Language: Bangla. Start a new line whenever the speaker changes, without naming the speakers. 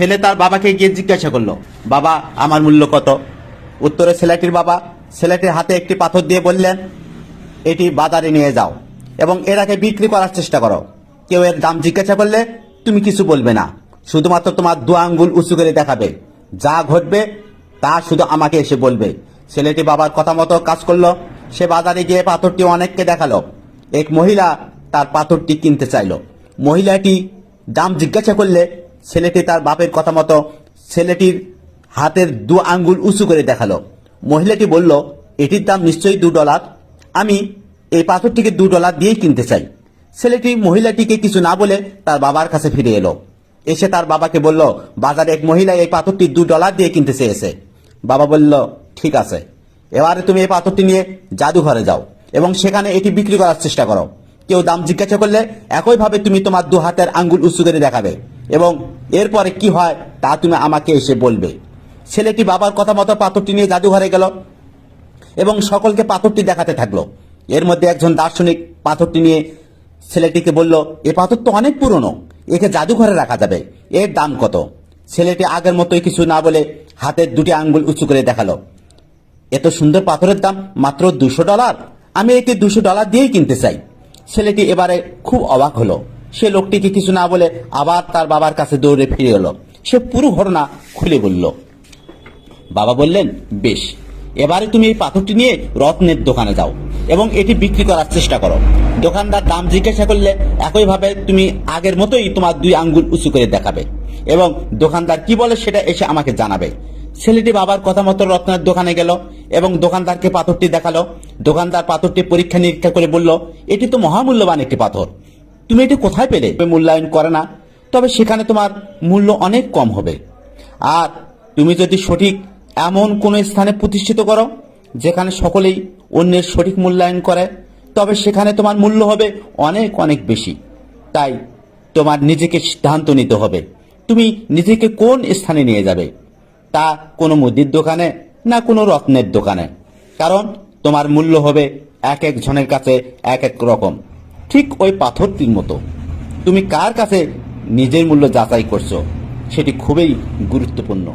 ছেলে তার বাবাকে গিয়ে জিজ্ঞাসা করল, বাবা, আমার মূল্য কত? উত্তরে ছেলেটির বাবা ছেলেটির হাতে একটি পাথর দিয়ে বললেন, এটি বাজারে নিয়ে যাও এবং এটাকে বিক্রি করার চেষ্টা করো। কেউ এর দাম জিজ্ঞাসা করলে, তুমি কিছু বলবে না, শুধুমাত্র তোমার দু আঙ্গুল উঁচু করে দেখাবে। যা ঘটবে, তা শুধু আমাকে এসে বলবে। ছেলেটি বাবার কথা মতো কাজ করল। সে বাজারে গিয়ে পাথরটি অনেককে দেখাল। এক মহিলা তার পাথরটি কিনতে চাইলো। মহিলাটি দাম জিজ্ঞাসা করলে ছেলেটি তার বাপের কথা মতো ছেলেটির হাতের দু আঙ্গুল উঁচু করে দেখাল। মহিলাটি বলল, এটির দাম নিশ্চয়ই দু ডলার। আমি এই পাথরটিকে দু ডলার দিয়েই কিনতে চাই। ছেলেটি মহিলাটিকে কিছু না বলে তার বাবার কাছে ফিরে এলো। এসে তার বাবাকে বলল, বাজারে এক মহিলা এই পাথরটি দু ডলার দিয়ে কিনতে চেয়েছে। বাবা বলল, ঠিক আছে। এবারে তুমি এই পাথরটি নিয়ে জাদুঘরে যাও এবং সেখানে এটি বিক্রি করার চেষ্টা করো। কেউ দাম জিজ্ঞাসা করলে একইভাবে তুমি তোমার দু হাতের আঙ্গুল উঁচু করে দেখাবে এবং এরপরে কি হয় তা তুমি আমাকে এসে বলবে। ছেলেটি বাবার কথা মতো পাথরটি নিয়ে জাদুঘরে গেল এবং সকলকে পাথরটি দেখাতে থাকল। এর মধ্যে একজন দার্শনিক পাথরটি নিয়ে ছেলেটিকে বলল, এ পাথর তো অনেক পুরনো, একে জাদুঘরে রাখা যাবে। এর দাম কত? ছেলেটি আগের মতোই কিছু না বলে হাতের দুটি আঙ্গুল উঁচু করে দেখাল। এত সুন্দর পাথরের দাম মাত্র দুশো ডলার। আমি একে দুশো ডলার দিয়েই কিনতে চাই। ছেলেটি এবারে খুব অবাক হলো। সে লোকটিকে কিছু না বলে আবার তার বাবার কাছে দৌড়ে ফিরে এলো। সে পুরো ঘটনা খুলে বলল, বাবা বললেন, বেশ, এবারে তুমি এই পাথরটি নিয়ে রত্নের দোকানে যাও এবং এটি বিক্রি করার চেষ্টা করো। দোকানদার দাম জিজ্ঞাসা করলে একইভাবে তুমি আগের মতোই তোমার দুই আঙ্গুল উঁচু করে দেখাবে এবং দোকানদার কি বলে সেটা এসে আমাকে জানাবে। ছেলেটি বাবার কথা মতো রত্নের দোকানে গেল। এবং দোকানদারকে পাথরটি দেখাল। দোকানদার পাথরটি পরীক্ষা নিরীক্ষা করে বলল, এটি তো মহামূল্যবান একটি পাথর। তুমি এটি কোথায় পেলে? মূল্যায়ন করে না। তবে সেখানে তোমার মূল্য অনেক কম হবে। আর তুমি যদি সঠিক এমন কোন স্থানে প্রতিষ্ঠিত করো, যেখানে সকলেই অন্যের সঠিক মূল্যায়ন করে, তবে সেখানে তোমার মূল্য হবে অনেক অনেক বেশি। তাই তোমার নিজেকে সিদ্ধান্ত নিতে হবে। তুমি নিজেকে কোন স্থানে নিয়ে যাবে? তা কোনো মুদির দোকানে না কোনো রত্নের দোকানে। কারণ তোমার মূল্য হবে এক এক জনের কাছে এক এক রকম। ঠিক ওই পাথরটির মতো। তুমি কার কাছে নিজের মূল্য যাচাই করছ, সেটি খুবই গুরুত্বপূর্ণ।